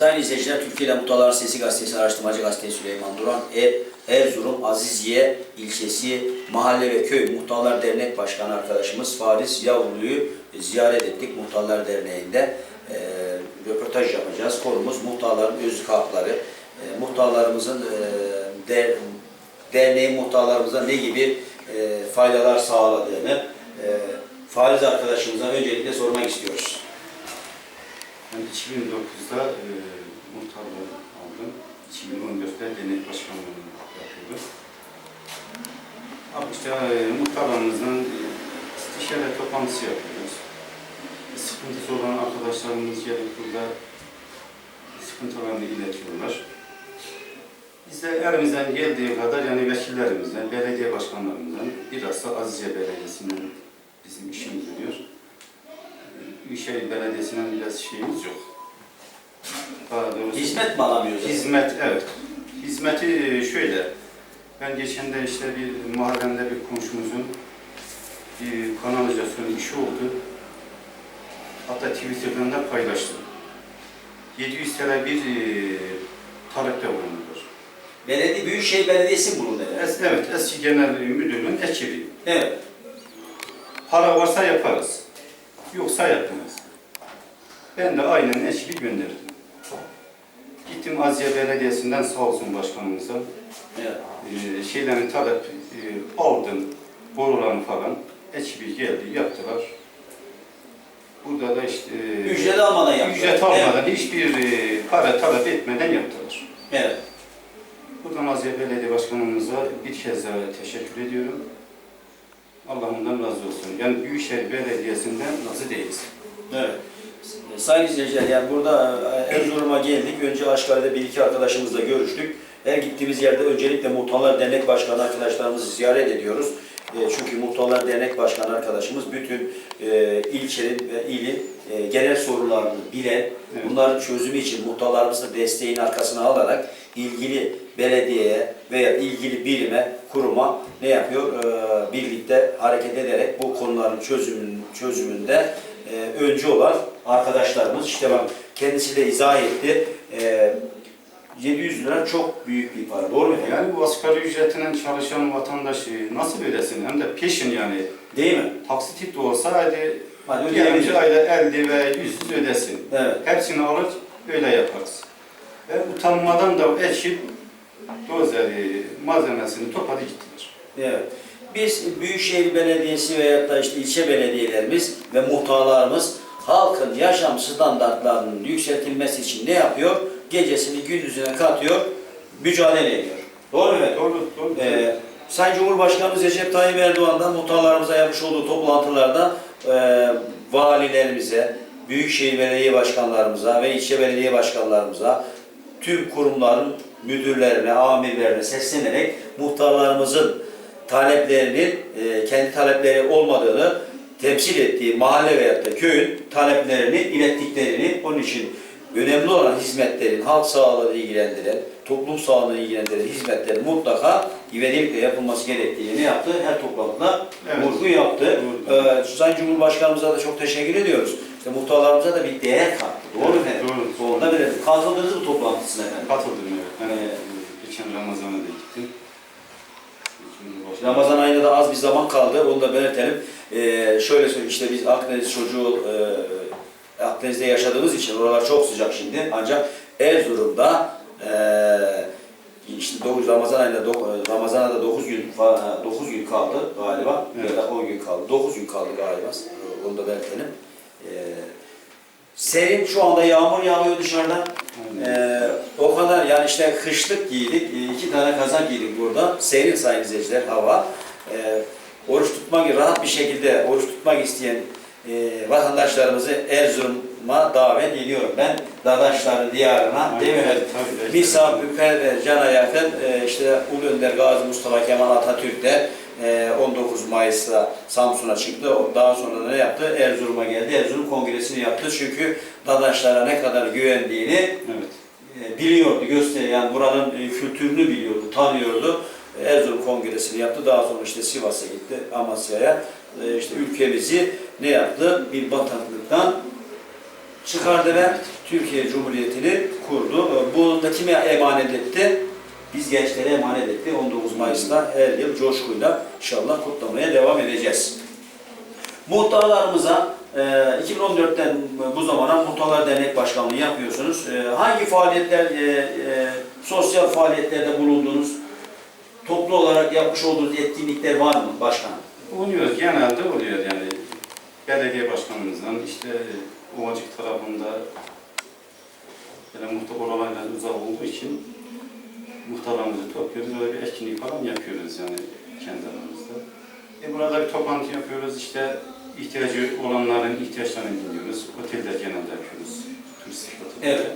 Sayın izleyiciler, Türkiye'de Muhtarlar Sesi Gazetesi Araştırmacı Gazetesi Süleyman Duran, Er, Erzurum Aziziye ilçesi Mahalle ve Köy Muhtarlar Dernek Başkanı arkadaşımız Faris Yavru'yu ziyaret ettik Muhtarlar Derneği'nde. E, röportaj yapacağız. Konumuz muhtarların özlük hakları. E, muhtarlarımızın e, der, derneğin muhtarlarımıza ne gibi e, faydalar sağladığını e, Fariz arkadaşımıza öncelikle sormak istiyoruz. Ben 2009'da e, muhtarlığı aldım. 2014'te dernek başkanlığını yapıyordum. Abi işte e, muhtarlarımızla e, istişare toplantısı yapıyoruz. Sıkıntısı olan arkadaşlarımız gelip burada sıkıntılarını iletiyorlar. Biz de elimizden geldiği kadar yani vekillerimizden, belediye başkanlarımızdan, biraz da Azize Belediyesi'nden bizim işimiz oluyor. Büyükşehir Belediyesi'nden biraz şeyimiz yok. Daha doğrusu Hizmet mi alamıyoruz? hizmet evet. Hizmeti e, şöyle. Ben geçen de işte bir mahallemde bir komşumuzun bir kanalizasyon işi oldu. Hatta Twitter'dan da paylaştım. 700 TL bir e, talepte bulundular. Belediye, Büyükşehir Belediyesi mi bulundu? Es, evet, eski genel müdürlüğün ekibi. Evet. Para varsa yaparız. Yoksa yapmayız. Ben de aynen ekibi gönderdim. Gittim Aziye Belediyesi'nden sağ olsun başkanımıza. evet. Ee, şeylerini talep e, aldım. Borularını falan. Ekibi geldi, yaptılar. Burada da işte e, Ücret almadan yaptılar. ücret almadan, Evet. hiçbir e, para talep etmeden yaptılar. evet. Buradan Aziye Belediye Başkanımıza bir kez daha teşekkür ediyorum. Allah ondan razı olsun. Yani Büyükşehir Belediyesi'nden razı değiliz. Evet. Sayın izleyiciler, yani burada e, Erzurum'a geldik. Önce Aşkale'de bir iki arkadaşımızla görüştük. Her gittiğimiz yerde öncelikle Muhtarlar Dernek Başkanı arkadaşlarımızı ziyaret ediyoruz. E, Çünkü Muhtarlar Dernek Başkanı arkadaşımız bütün e, ilçenin ve ilin e, genel sorunlarını bilen, bunların çözümü için muhtarlarımızın desteğin arkasına alarak ilgili belediyeye veya ilgili birime, kuruma ne yapıyor? E, Birlikte hareket ederek bu konuların çözümün, çözümünde e, öncü olan arkadaşlarımız. İşte bak kendisi de izah etti. E, 700 lira çok büyük bir para. Doğru mu? Yani bu asgari ücretinin çalışan vatandaş e, nasıl ödesin? Hem de peşin yani. Değil mi? Taksitit de olsa hadi Hadi ödeyebilir. ayda 50 ve 100 ödesin. Evet. Hepsini alır, öyle yaparız. Ve utanmadan da ekip dozeri, malzemesini topladı gittiler. Evet. Biz Büyükşehir Belediyesi veyahut da işte ilçe belediyelerimiz ve muhtarlarımız halkın yaşam standartlarının yükseltilmesi için ne yapıyor? Gecesini gündüzüne katıyor, mücadele ediyor. Doğru mu efendim? Doğru, doğru. Ee, Sayın Cumhurbaşkanımız Recep Tayyip Erdoğan'dan muhtarlarımıza yapmış olduğu toplantılarda e, valilerimize, büyükşehir belediye başkanlarımıza ve ilçe belediye başkanlarımıza, tüm kurumların müdürlerine, amirlerine seslenerek muhtarlarımızın taleplerinin e, kendi talepleri olmadığını temsil ettiği mahalle veyahut da köyün taleplerini ilettiklerini onun için önemli olan hizmetlerin halk sağlığını ilgilendiren, toplum sağlığını ilgilendiren hizmetlerin mutlaka ivedilikle yapılması gerektiğini yaptı? Her toplantıda Evet. vurgu yaptı. Ee, Sayın Cumhurbaşkanımıza da çok teşekkür ediyoruz. İşte muhtarlarımıza da bir değer kattı. Doğru mu efendim? Doğru. Onda bir katıldınız mı toplantısına efendim? Katıldım e, geçen Ramazan'a da gittim. Ramazan ayında da az bir zaman kaldı. Onu da belirtelim. Ee, şöyle söyleyeyim işte biz Akdeniz çocuğu e, Akdeniz'de yaşadığımız için oralar çok sıcak şimdi. Ancak Erzurum'da e, işte 9 Ramazan ayında dok- Ramazan'a da 9 gün fa- 9 gün kaldı galiba. Evet. Ya da 10 gün kaldı. 9 gün kaldı galiba. Onu da belirtelim. Ee, serin şu anda yağmur yağıyor dışarıdan. Ee, o kadar yani işte kışlık giydik, e, iki tane kazak giydik burada. Serin sayın izleyiciler hava. Ee, oruç tutmak, rahat bir şekilde oruç tutmak isteyen e, vatandaşlarımızı Erzurum'a davet ediyorum. Ben Dadaşların diyarına Aynen. değil mi efendim? Tabii, tabii. Misafirperver, cana yakın e, işte Ulu Önder Gazi Mustafa Kemal Atatürk de e, 19 Mayıs'ta Samsun'a çıktı. Daha sonra ne yaptı? Erzurum'a geldi. Erzurum Kongresi'ni yaptı. Çünkü Dadaşlara ne kadar güvendiğini Evet. e, biliyordu, gösteriyor. Yani buranın e, kültürünü biliyordu, tanıyordu. Erzurum Kongresi'ni yaptı. Daha sonra işte Sivas'a gitti, Amasya'ya. E, işte ülkemizi ne yaptı? Bir bataklıktan çıkardı ve Türkiye Cumhuriyeti'ni kurdu. Bunu da kime emanet etti? Biz gençlere emanet etti. 19 Mayıs'ta her yıl coşkuyla inşallah kutlamaya devam edeceğiz. Muhtarlarımıza e, 2014'ten bu zamana Muhtarlar Dernek Başkanlığı yapıyorsunuz. E, hangi faaliyetler, e, e, sosyal faaliyetlerde bulundunuz? Toplu olarak yapmış olduğunuz etkinlikler var mı başkanım? Oluyor, genelde oluyor yani. Belediye başkanımızdan işte Ovacık tarafında böyle muhtar oralarla uzak olduğu için muhtarlarımızı topluyoruz. Böyle bir etkinlik falan yapıyoruz yani kendi aramızda. E burada bir toplantı yapıyoruz işte ihtiyacı olanların ihtiyaçlarını dinliyoruz. Otelde genelde yapıyoruz. Turistik otelde. Evet.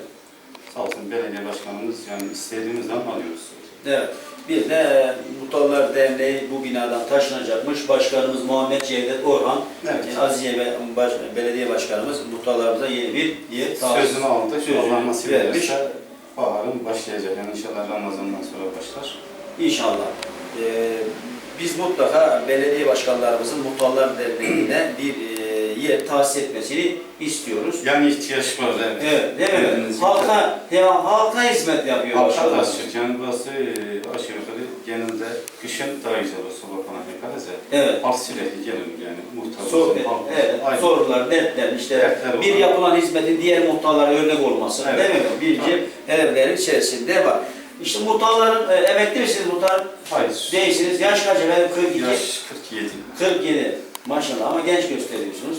Sağ olsun belediye başkanımız yani istediğimiz zaman alıyoruz. Evet. Bir de Muhtarlar Derneği bu binadan taşınacakmış. Başkanımız Muhammed Cevdet Orhan, Evet. e, Aziye Be- Baş- Belediye Başkanımız muhtarlarımıza yeni bir yer tahsis- Sözünü aldık. Sözünü vermiş. ederse baharın başlayacak. Yani inşallah Ramazan'dan sonra başlar. İnşallah. Ee, biz mutlaka belediye başkanlarımızın Muhtarlar Derneği'ne bir e, yer tahsis etmesini istiyoruz. Yani ihtiyaç var evet. Evet, değil mi? Halka, ya, halka hizmet yapıyor Halka da başkanımız. açık. Yani burası e, yukarı genelde kışın daha güzel olur. Soba falan yaparız ya. Evet. Halk sürekli gelir yani. Muhtar Sor, olsun, halk olsun. evet, Aynen. sorunlar, dertler, işte Dertler bir yapılan hizmetin diğer muhtarlara örnek olması, Evet. değil mi? Birinci hedeflerin içerisinde var. İşte muhtarların, e, emekli misiniz muhtar? Hayır. Değilsiniz. Yaş kaç efendim? 42. Yaş 47. 47. Maşallah ama genç gösteriyorsunuz.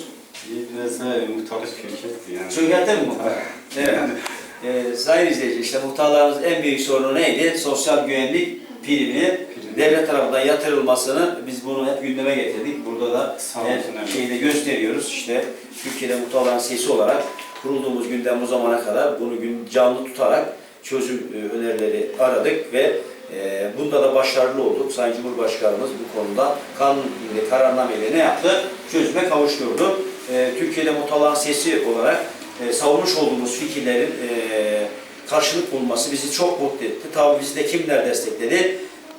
Biraz da muhtarlık şirketti yani. Çökertte mi muhtar? Evet. Ee, sayın izleyici, işte muhtarlarımızın en büyük sorunu neydi? Sosyal güvenlik priminin devlet tarafından yatırılmasını biz bunu hep gündeme getirdik. Burada da evet. şeyde gösteriyoruz. İşte Türkiye'de muhtarların sesi olarak kurulduğumuz günden bu zamana kadar bunu gün canlı tutarak çözüm e, önerileri aradık ve e, bunda da başarılı olduk. Sayın Cumhurbaşkanımız bu konuda kanun ile kararnameyle ne yaptı? Çözüme kavuşturdu. E, Türkiye'de muhtarların sesi olarak e, savunmuş olduğumuz fikirlerin e, karşılık bulması bizi çok mutlu etti. Tabii bizi de kimler destekledi?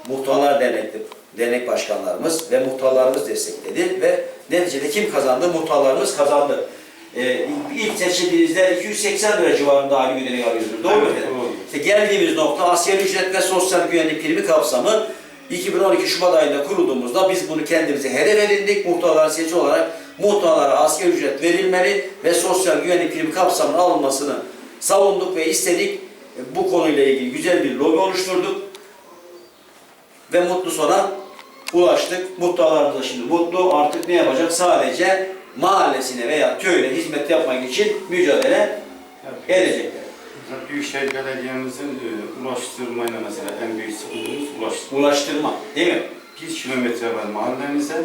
Muhtarlar Dernek'ti. Dernek başkanlarımız ve muhtarlarımız destekledi ve neticede kim kazandı? Muhtarlarımız kazandı. Ee, ilk seçildiğinizde 280 lira civarında hali güdenek alıyordunuz. Doğru mu Evet. İşte geldiğimiz nokta asgari ücret ve sosyal güvenlik primi kapsamı 2012 Şubat ayında kurulduğumuzda biz bunu kendimize hedef edindik. Muhtarların sesi olarak muhtarlara asgari ücret verilmeli ve sosyal güvenlik primi kapsamına alınmasını savunduk ve istedik. E, Bu konuyla ilgili güzel bir lobi oluşturduk ve mutlu sona ulaştık. Muhtarlarımız da şimdi mutlu. Artık ne yapacak? Sadece mahallesine veya köyüne hizmet yapmak için mücadele edecekler. Büyükşehir Belediye'mizin e, ulaştırmayla mesela en büyük sıkıntımız ulaştırma. Ulaştırma değil mi? Bir kilometre var mahallemize.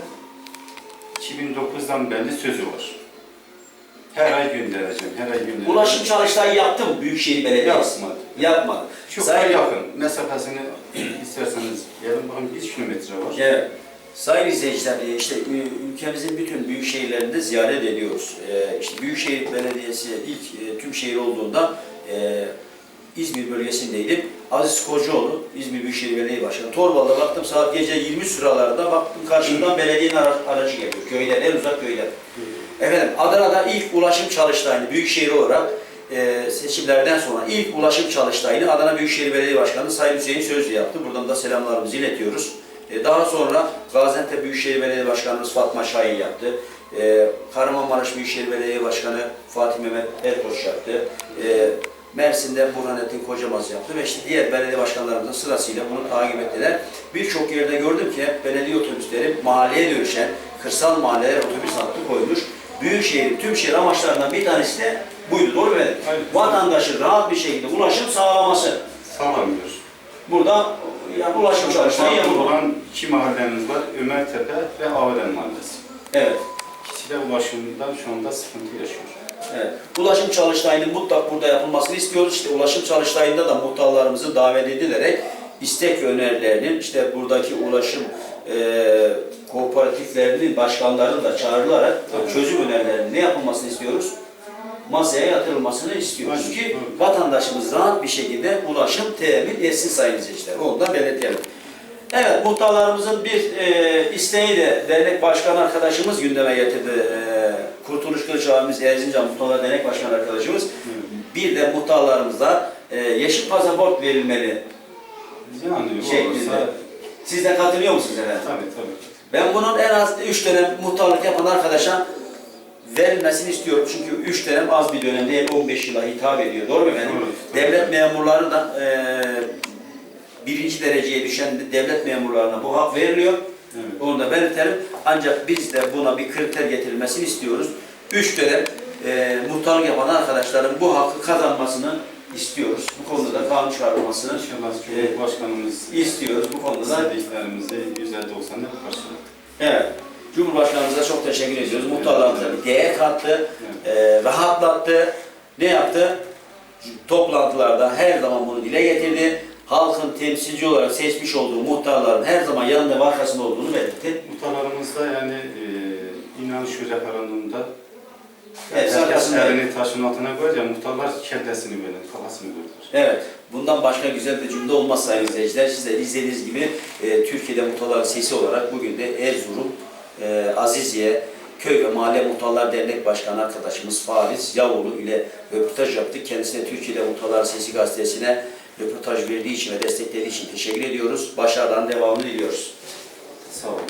2009'dan beri sözü var. Her ay göndereceğim, her ay göndereceğim. Ulaşım çalıştayı yaptı mı Büyükşehir Belediyesi? Yapmadı. Yapmadı. Çok Sayın- yakın. Mesafesini isterseniz yarın bakın 1 kilometre var. Evet. Sayın izleyiciler, e, işte ü- ülkemizin bütün büyük şehirlerinde ziyaret ediyoruz. E, İşte Büyükşehir Belediyesi ilk e, tüm şehir olduğunda e, İzmir bölgesindeydim. Aziz Kocaoğlu, İzmir Büyükşehir Belediye Başkanı. Torbalı'da baktım saat gece 20 sıralarında baktım karşımdan belediyenin ara- aracı geliyor. Köyden, en uzak köyden. Efendim Adana'da ilk ulaşım çalıştayını büyükşehir olarak e, seçimlerden sonra ilk ulaşım çalıştayını Adana Büyükşehir Belediye Başkanı Sayın Hüseyin Sözlü yaptı. Buradan da selamlarımızı iletiyoruz. E, daha sonra Gaziantep Büyükşehir Belediye Başkanımız Fatma Şahin yaptı. E, Kahramanmaraş Büyükşehir Belediye Başkanı Fatih Mehmet Erkoç yaptı. E, Mersin'de Burhanettin Kocamaz yaptı ve işte diğer belediye başkanlarımızın sırasıyla bunu takip ettiler. Birçok yerde gördüm ki belediye otobüsleri mahalleye dönüşen, kırsal mahallelere otobüs hattı koymuş. Büyükşehir, tüm şehir amaçlarından bir tanesi de buydu. Doğru mu efendim? Vatandaşın rahat bir şekilde ulaşım sağlaması. Sağlamıyor. Burada yani ulaşım çalışmayı Farklı yapılmalı. olan iki mahallemiz var. Ömertepe ve Avren Mahallesi. Evet. İkisi de ulaşımdan şu anda sıkıntı yaşıyor. Evet. Ulaşım çalıştayının mutlak burada yapılmasını istiyoruz. İşte ulaşım çalıştayında da muhtarlarımızı davet edilerek istek ve önerilerinin işte buradaki ulaşım e, kooperatiflerinin başkanları da çağrılarak Evet. çözüm önerilerinin ne yapılmasını istiyoruz? Masaya yatırılmasını istiyoruz Aynen, ki evet. vatandaşımız rahat bir şekilde ulaşım temin etsin sayın izleyiciler. Onu da belirtelim. Evet, muhtarlarımızın bir e, isteği de dernek başkanı arkadaşımız gündeme getirdi. E, Kurtuluş Kılıç abimiz Erzincan Muhtarlar Dernek Başkanı arkadaşımız. Bir de muhtarlarımıza e, yeşil pasaport verilmeli Yani şeklinde. olursa Siz de katılıyor musunuz efendim? tabii tabii. Ben bunun en az 3 dönem muhtarlık yapan arkadaşa verilmesini istiyorum. Çünkü 3 dönem az bir dönem değil, 15 yıla hitap ediyor. Doğru mu efendim? Doğru. Devlet memurları da e, birinci dereceye düşen devlet memurlarına bu hak veriliyor. Evet. Onu da belirtelim. Ancak biz de buna bir kriter getirilmesini istiyoruz. 3 dönem e, muhtarlık yapan arkadaşların bu hakkı kazanmasını istiyoruz. Bu konuda da kanun çıkarılmasını İnşallah Cumhurbaşkanımız istiyoruz. Bu konuda da istediklerimizi %90'da karşılar. Evet. Cumhurbaşkanımıza çok teşekkür ediyoruz. Muhtarlarımıza bir değer kattı, e, rahatlattı. Ne yaptı? Toplantılarda her zaman bunu dile getirdi. Halkın temsilci olarak seçmiş olduğu muhtarların her zaman yanında ve arkasında olduğunu belirtti. Muhtarlarımızda yani e, inanış referandumda Evet, herkes arkasında- elini taşın altına koyacak, muhtarlar kellesini böyle, kafasını gördür. Evet. Bundan başka güzel bir cümle olmaz sayın izleyiciler. Siz de izlediğiniz gibi e, Türkiye'de muhtarların sesi olarak bugün de Erzurum, e, Aziziye, Köy ve Mahalle Muhtarlar Dernek Başkanı arkadaşımız Fariz Yavulu ile röportaj yaptık. Kendisine Türkiye'de Muhtarlar Sesi gazetesine röportaj verdiği için ve desteklediği için teşekkür ediyoruz. Başarıların devamını diliyoruz. Sağ olun.